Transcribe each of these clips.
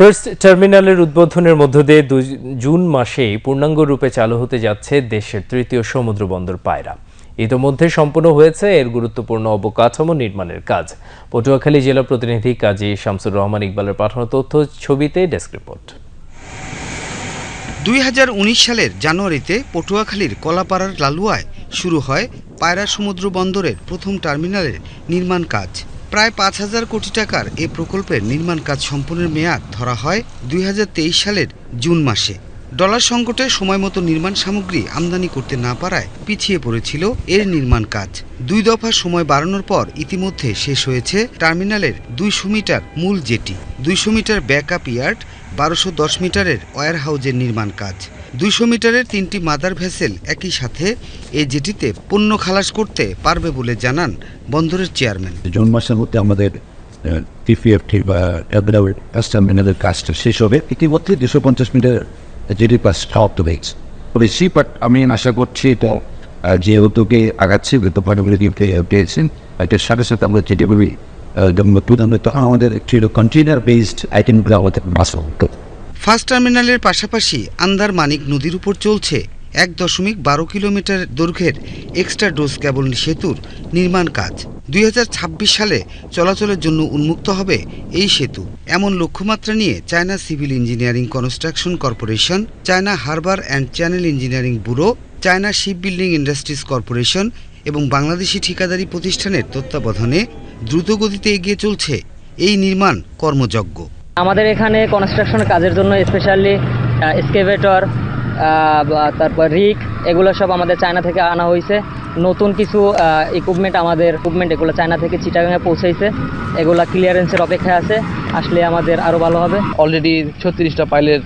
First টার্মিনালের উদ্বোধনের মধ্য দিয়ে জুন মাসেই পূর্ণাঙ্গ রূপে চালু হতে যাচ্ছে দেশের তৃতীয় সমুদ্র বন্দর পায়রা। ইতোমধ্যে সম্পন্ন হয়েছে এর গুরুত্বপূর্ণ অবকাঠামো নির্মাণের কাজ। পটুয়াখালী জেলা প্রতিনিধি কাজী শামসুর রহমান ইকবালের পাঠানো তথ্য ছবিতে ডেস্ক রিপোর্ট। দুই হাজার উনিশ সালের জানুয়ারিতে পটুয়াখালীর কলাপাড়ার লালুয়ায় শুরু হয় পায়রা সমুদ্র বন্দরের প্রথম টার্মিনালের নির্মাণ কাজ। প্রায় পাঁচ হাজার কোটি টাকার এ প্রকল্পের নির্মাণ কাজ সম্পূর্ণের মেয়াদ ধরা হয় দুই হাজার তেইশ সালের জুন মাসে। ডলার সংকটে সময়মতো নির্মাণ সামগ্রী আমদানি করতে না পারায় পিছিয়ে পড়েছিল এর নির্মাণ কাজ। দুই দফা সময় বাড়ানোর পর ইতিমধ্যে শেষ হয়েছে টার্মিনালের দুইশো মিটার মূল জেটি। দুইশো মিটার ব্যাকআপ ইয়ার্ড, বারোশো দশ মিটারের ওয়্যার হাউজের নির্মাণ কাজ। দুইশো মিটারের তিনটি মাদার ভেসেল একই সাথে এই জেটিতে পণ্য খালাস করতে পারবে বলে জানান বন্দরের চেয়ারম্যান। জুন মাসের মধ্যে আমাদের টিপিএফটি বা টার্মিনালের কাজটা শেষ হবে। ইতিমধ্যে দুশো পঞ্চাশ মিটার জেডি পাস সমাপ্ত হয়েছে বেশি বাট আমি আশা করছি এটা যে উদ্যোগে আগাচ্ছে গতভাবে পেয়েছেন এটার সাথে সাথে আমরা তুলে তখন আমাদের কন্টেনার বেসড আইটেমগুলো আমাদের বাসা হতো ফার্স্ট টার্মিনালের পাশাপাশি আন্দার মানিক নদীর উপর চলছে এক দশমিক বারো কিলোমিটার দৈর্ঘ্যের এক্সট্রা ডোজ কেবল সেতুর নির্মাণ কাজ। দুই হাজার ছাব্বিশ সালে চলাচলের জন্য উন্মুক্ত হবে এই সেতু। এমন লক্ষ্যমাত্রা নিয়ে China civil engineering construction corporation, China harbour and channel engineering bureau, China ship building industries corporation এবং বাংলাদেশি ঠিকাদারি প্রতিষ্ঠানের তত্ত্বাবধানে দ্রুতগতিতে এগিয়ে চলছে এই নির্মাণ কর্মযজ্ঞ। আমাদের এখানে কনস্ট্রাকশন কাজের জন্য স্পেশালি স্কেভেটর তারপর রিক এগুলো সব আমাদের চায়না থেকে আনা হয়েছে। নতুন কিছু ইকুইপমেন্ট আমাদের ইকুইপমেন্ট এগুলো চায়না থেকে চিটাগাঙে পৌঁছাইছে। এগুলা ক্লিয়ারেন্সের অপেক্ষায় আছে আসলে আমাদের আরও ভালো হবে। অলরেডি ছত্রিশটা পাইলের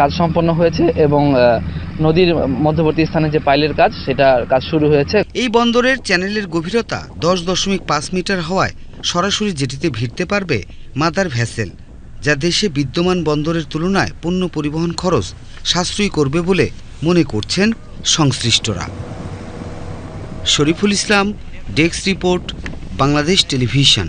কাজ সম্পন্ন হয়েছে এবং নদীর মধ্যবর্তী স্থানে যে পাইলের কাজ সেটা কাজ শুরু হয়েছে। এই বন্দরের চ্যানেলের গভীরতা দশ দশমিক পাঁচ মিটার হওয়ায় সরাসরি জেটিতে ভিড়তে পারবে মাদার ভ্যাসেল যা দেশে বিদ্যমান বন্দরের তুলনায় পণ্য পরিবহন খরচ সাশ্রয়ী করবে বলে মনে করছেন সংশ্লিষ্টরা। Shariful Islam, desk report, Bangladesh television.